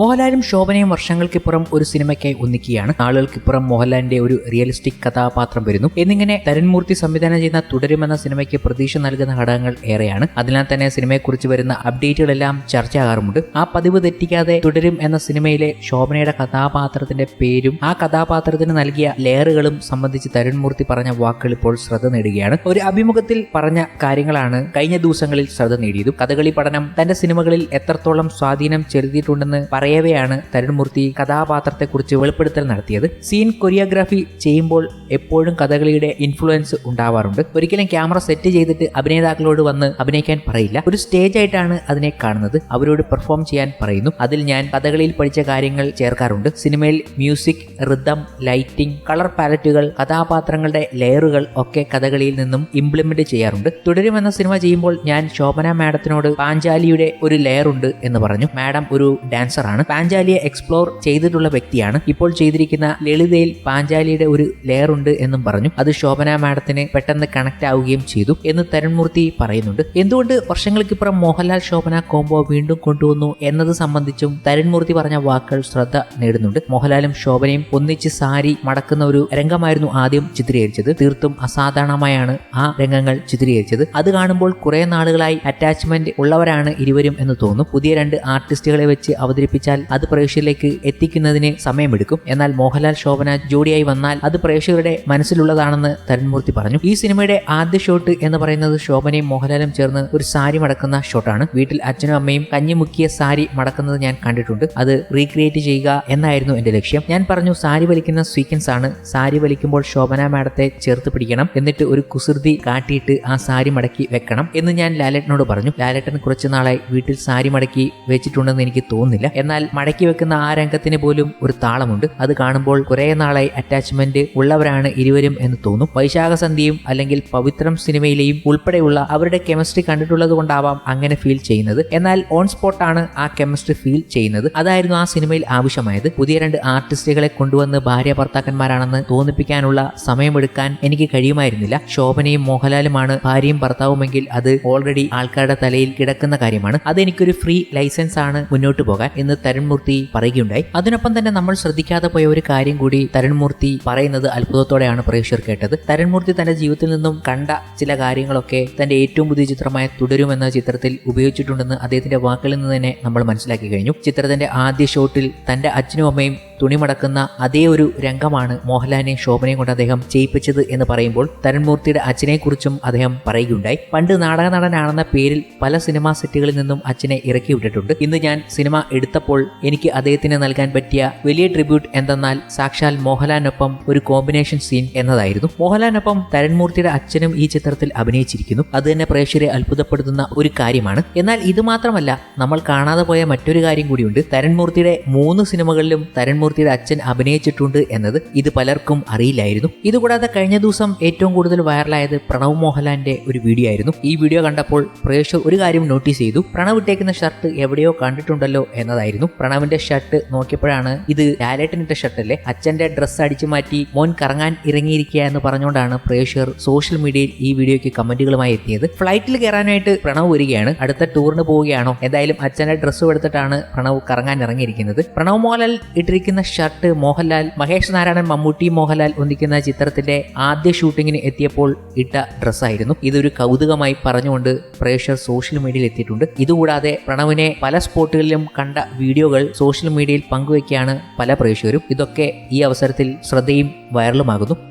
മോഹൻലാലും ശോഭനയും വർഷങ്ങൾക്കിപ്പുറം ഒരു സിനിമയ്ക്കായി ഒന്നിക്കുകയാണ്. നാളുകൾക്കിപ്പുറം മോഹൻലാലിന്റെ ഒരു റിയലിസ്റ്റിക് കഥാപാത്രം വരുന്നു. എന്നിങ്ങനെ തരൺമൂർത്തി സംവിധാനം ചെയ്യുന്ന തുടരുമെന്ന സിനിമയ്ക്ക് പ്രതീക്ഷ നൽകുന്ന ഘടകങ്ങൾ ഏറെയാണ്. അതിനാൽ തന്നെ സിനിമയെക്കുറിച്ച് വരുന്ന അപ്ഡേറ്റുകളെല്ലാം ചർച്ചയാകാറുമുണ്ട്. ആ പതിവ് തെറ്റിക്കാതെ തുടരും എന്ന സിനിമയിലെ ശോഭനയുടെ കഥാപാത്രത്തിന്റെ പേരും ആ കഥാപാത്രത്തിന് നൽകിയ ലെയറുകളും സംബന്ധിച്ച് തരുൺമൂർത്തി പറഞ്ഞ വാക്കുകൾ ഇപ്പോൾ ശ്രദ്ധ നേടുകയാണ്. ഒരു അഭിമുഖത്തിൽ പറഞ്ഞ കാര്യങ്ങളാണ് കഴിഞ്ഞ ദിവസങ്ങളിൽ ശ്രദ്ധ നേടിയതും. കഥകളി പഠനം തന്റെ സിനിമകളിൽ എത്രത്തോളം സ്വാധീനം ചെലുത്തിയിട്ടുണ്ടെന്ന് പറയവെയാണ് തരുൺമൂർത്തി കഥാപാത്രത്തെക്കുറിച്ച് വെളിപ്പെടുത്തൽ നടത്തിയത്. സീൻ കൊറിയോഗ്രാഫി ചെയ്യുമ്പോൾ എപ്പോഴും കഥകളിയുടെ ഇൻഫ്ലുവൻസ് ഉണ്ടാവാറുണ്ട്. ഒരിക്കലും ക്യാമറ സെറ്റ് ചെയ്തിട്ട് അഭിനേതാക്കളോട് വന്ന് അഭിനയിക്കാൻ പറയില്ല. ഒരു സ്റ്റേജ് ആയിട്ടാണ് അതിനെ കാണുന്നത്. അവരോട് പെർഫോം ചെയ്യാൻ പറയുന്നു. അതിൽ ഞാൻ കഥകളിയിൽ പഠിച്ച കാര്യങ്ങൾ ചേർക്കാറുണ്ട്. സിനിമയിൽ മ്യൂസിക് റിതം ലൈറ്റിംഗ് കളർ പാലറ്റുകൾ കഥാപാത്രങ്ങളുടെ ലെയറുകൾ ഒക്കെ കഥകളിയിൽ നിന്നും ഇംപ്ലിമെന്റ് ചെയ്യാറുണ്ട്. തുടരുമെന്ന സിനിമ ചെയ്യുമ്പോൾ ഞാൻ ശോഭന മാഡത്തിനോട് പാഞ്ചാലിയുടെ ഒരു ലെയർ ഉണ്ട് എന്ന് പറഞ്ഞു. മാഡം ഒരു ഡാൻസർ ആണ് പാഞ്ചാലിയെ എക്സ്പ്ലോർ ചെയ്തിട്ടുള്ള വ്യക്തിയാണ്. ഇപ്പോൾ ചെയ്തിരിക്കുന്ന ലളിതയിൽ പാഞ്ചാലിയുടെ ഒരു ലെയർ ഉണ്ട് എന്നും പറഞ്ഞു. അത് ശോഭന മാഡത്തിന് പെട്ടെന്ന് കണക്ട് ആവുകയും ചെയ്തു എന്ന് തരുൺമൂർത്തി പറയുന്നുണ്ട്. എന്തുകൊണ്ട് വർഷങ്ങൾക്കിപ്പുറം മോഹൻലാൽ ശോഭന കോംബോ വീണ്ടും കൊണ്ടുവന്നു എന്നത് സംബന്ധിച്ചും തരുൺമൂർത്തി പറഞ്ഞ വാക്കുകൾ ശ്രദ്ധ നേടുന്നുണ്ട്. മോഹൻലാലും ശോഭനയും ഒന്നിച്ച് സാരി മടക്കുന്ന ഒരു രംഗമായിരുന്നു ആദ്യം ചിത്രീകരിച്ചത്. തീർത്തും അസാധാരണമായാണ് ആ രംഗങ്ങൾ ചിത്രീകരിച്ചത്. അത് കാണുമ്പോൾ കുറെ നാളുകളായി അറ്റാച്ച്മെന്റ് ഉള്ളവരാണ് ഇരുവരും എന്ന് തോന്നും. പുതിയ രണ്ട് ആർട്ടിസ്റ്റുകളെ വെച്ച് അവതരിപ്പിച്ചാൽ അത് പ്രേക്ഷകരിലേക്ക് എത്തിക്കുന്നതിന് സമയമെടുക്കും. എന്നാൽ മോഹൻലാൽ ശോഭന ജോഡിയായി വന്നാൽ അത് പ്രേക്ഷകരുടെ മനസ്സിലുള്ളതാണെന്ന് തരുൺമൂർത്തി പറഞ്ഞു. ഈ സിനിമയുടെ ആദ്യ ഷോട്ട് എന്ന് പറയുന്നത് ശോഭനയും മോഹൻലാലും ചേർന്ന് ഒരു സാരി മടക്കുന്ന ഷോട്ടാണ് വീട്ടിൽ അച്ഛനും അമ്മയും കഞ്ഞി മുക്കിയ സാരി മടക്കുന്നത് ഞാൻ കണ്ടിട്ടുണ്ട്. അത് റീക്രിയേറ്റ് ചെയ്യുക എന്നായിരുന്നു എന്റെ ലക്ഷ്യം. ഞാൻ പറഞ്ഞു സാരി വലിക്കുന്ന സീക്വൻസ് ആണ്. സാരി വലിക്കുമ്പോൾ ശോഭന മാഡത്തെ ചേർത്ത് പിടിക്കണം. എന്നിട്ട് ഒരു കുസൃതി കാട്ടിയിട്ട് ആ സാരി മടക്കി വെക്കണം. എന്ന് ഞാൻ ലാലേട്ടനോട് പറഞ്ഞു. ലാലേട്ടൻ കുറച്ച് നാളായി വീട്ടിൽ സാരി മടക്കി വെച്ചിട്ടുണ്ടെന്ന് എനിക്ക് തോന്നുന്നില്ല. എന്നാൽ മടക്കി വെക്കുന്ന ആ രംഗത്തിന് പോലും ഒരു താളമുണ്ട്. അത് കാണുമ്പോൾ കുറെ നാളായി അറ്റാച്ച്മെന്റ് ഉള്ളവരാണ് ഇരുവരും എന്ന് തോന്നും. വൈശാഖ സന്ധ്യയും അല്ലെങ്കിൽ പവിത്രം സിനിമയിലെയും ഉൾപ്പെടെയുള്ള അവരുടെ കെമിസ്ട്രി കണ്ടിട്ടുള്ളത് കൊണ്ടാവാം അങ്ങനെ ഫീൽ ചെയ്യുന്നത്. എന്നാൽ ഓൺ സ്പോട്ടാണ് ആ കെമിസ്ട്രി ഫീൽ ചെയ്യുന്നത്. അതായിരുന്നു ആ സിനിമയിൽ ആവശ്യമായത്. പുതിയ രണ്ട് ആർട്ടിസ്റ്റുകളെ കൊണ്ടുവന്ന് ഭാര്യ ഭർത്താക്കന്മാരാണെന്ന് തോന്നിപ്പിക്കാനുള്ള സമയമെടുക്കാൻ എനിക്ക് കഴിയുമായിരുന്നില്ല. ശോഭനയും മോഹൻലാലുമാണ് ഭാര്യയും ഭർത്താവുമെങ്കിൽ അത് ഓൾറെഡി ആൾക്കാരുടെ തലയിൽ കിടക്കുന്ന കാര്യമാണ്. അതെനിക്കൊരു ഫ്രീ ലൈസൻസ് ആണ് മുന്നോട്ട് പോകാൻ. എന്ന് തരുൺമൂർത്തി പറയുകയുണ്ടായി. അതിനൊപ്പം തന്നെ നമ്മൾ ശ്രദ്ധിക്കാതെ പോയ ഒരു കാര്യം കൂടി തരുൺമൂർത്തി പറയുന്നത് അത്ഭുതത്തോടെയാണ് പ്രേക്ഷകർ കേട്ടത്. തരുൺമൂർത്തി തന്റെ ജീവിതത്തിൽ നിന്നും കണ്ട ചില കാര്യങ്ങളൊക്കെ തന്റെ ഏറ്റവും പുതിയ ചിത്രമായ തുടരും എന്ന ചിത്രത്തിൽ ഉപയോഗിച്ചിട്ടുണ്ടെന്ന് അദ്ദേഹത്തിന്റെ വാക്കുകളിൽ നിന്ന് തന്നെ നമ്മൾ മനസ്സിലാക്കി കഴിഞ്ഞു. ചിത്രത്തിന്റെ ആദ്യ ഷോട്ടിൽ തന്റെ അച്ഛനും അമ്മയും തുണി മടക്കുന്ന അതേ ഒരു രംഗമാണ് മോഹൻലാലിനെ ശോഭനയും കൊണ്ട് അദ്ദേഹം ചെയ്യിപ്പിച്ചത് എന്ന് പറയുമ്പോൾ തരുൺമൂർത്തിയുടെ അച്ഛനെക്കുറിച്ചും അദ്ദേഹം പറയുകയുണ്ടായി. പണ്ട് നാടക നടനാണെന്ന പേരിൽ പല സിനിമാ സെറ്റുകളിൽ നിന്നും അച്ഛനെ ഇറക്കി വിട്ടിട്ടുണ്ട്. ഇന്ന് ഞാൻ സിനിമ എടുത്തപ്പോൾ എനിക്ക് അദ്ദേഹത്തിന് നൽകാൻ പറ്റിയ വലിയ ട്രിബ്യൂട്ട് എന്തെന്നാൽ സാക്ഷാൽ മോഹൻലാലിനൊപ്പം ഒരു കോമ്പിനേഷൻ സീൻ എന്നതായിരുന്നു. മോഹൻലാലിനൊപ്പം തരൺമൂർത്തിയുടെ അച്ഛനും ഈ ചിത്രത്തിൽ അഭിനയിച്ചിരിക്കുന്നു. അത് തന്നെ പ്രേക്ഷകരെ അത്ഭുതപ്പെടുത്തുന്ന ഒരു കാര്യമാണ്. എന്നാൽ ഇത് മാത്രമല്ല നമ്മൾ കാണാതെ പോയ മറ്റൊരു കാര്യം കൂടിയുണ്ട്. തരൺമൂർത്തിയുടെ മൂന്ന് സിനിമകളിലും തരൺമൂർത്തിയുടെ അച്ഛൻ അഭിനയിച്ചിട്ടുണ്ട് എന്നത് ഇത് പലർക്കും അറിയില്ലായിരുന്നു. ഇതുകൂടാതെ കഴിഞ്ഞ ദിവസം ഏറ്റവും കൂടുതൽ വൈറലായത് പ്രണവ് മോഹൻലാലിന്റെ ഒരു വീഡിയോ ആയിരുന്നു. ഈ വീഡിയോ കണ്ടപ്പോൾ പ്രേക്ഷകർ ഒരു കാര്യം നോട്ടീസ് ചെയ്തു. പ്രണവ് ഇട്ടേക്കുന്ന ഷർട്ട് എവിടെയോ കണ്ടിട്ടുണ്ടല്ലോ എന്നതായിരുന്നു. പ്രണവിന്റെ ഷർട്ട് നോക്കിയപ്പോഴാണ് ഇത് ലാലേട്ടനിട്ട ഷർട്ടല്ലേ? അച്ഛന്റെ ഡ്രസ്സ് അടിച്ചു മാറ്റി മോൻ കറങ്ങാൻ ഇറങ്ങിയിരിക്കുക എന്ന് പറഞ്ഞുകൊണ്ടാണ് പ്രേക്ഷകർ സോഷ്യൽ മീഡിയയിൽ ഈ വീഡിയോയ്ക്ക് കമന്റുകളുമായി എത്തിയത്. ഫ്ലൈറ്റിൽ കയറാനായിട്ട് പ്രണവ് വരികയാണ്. അടുത്ത ടൂറിന് പോവുകയാണോ? എന്തായാലും അച്ഛന്റെ ഡ്രസ്സ് എടുത്തിട്ടാണ് പ്രണവ് കറങ്ങാൻ ഇറങ്ങിയിരിക്കുന്നത്. പ്രണവ് മോഹൻലാൽ ഇട്ടിരിക്കുന്ന ഷർട്ട് മോഹൻലാൽ മഹേഷ് നാരായണൻ മമ്മൂട്ടി മോഹൻലാൽ ഒന്നിക്കുന്ന ചിത്രത്തിന്റെ ആദ്യ ഷൂട്ടിങ്ങിന് എത്തിയപ്പോൾ ഇട്ട ഡ്രസ്സായിരുന്നു. ഇതൊരു കൗതുകമായി പറഞ്ഞുകൊണ്ട് പ്രേക്ഷകർ സോഷ്യൽ മീഡിയയിൽ എത്തിയിട്ടുണ്ട്. ഇതുകൂടാതെ പ്രണവിനെ പല സ്പോട്ടുകളിലും കണ്ട വീഡിയോകൾ സോഷ്യൽ മീഡിയയിൽ പങ്കുവയ്ക്കുകയാണ് പല പ്രേക്ഷകരും. ഇതൊക്കെ ഈ അവസരത്തിൽ ശ്രദ്ധയും വൈറലുമാകുന്നു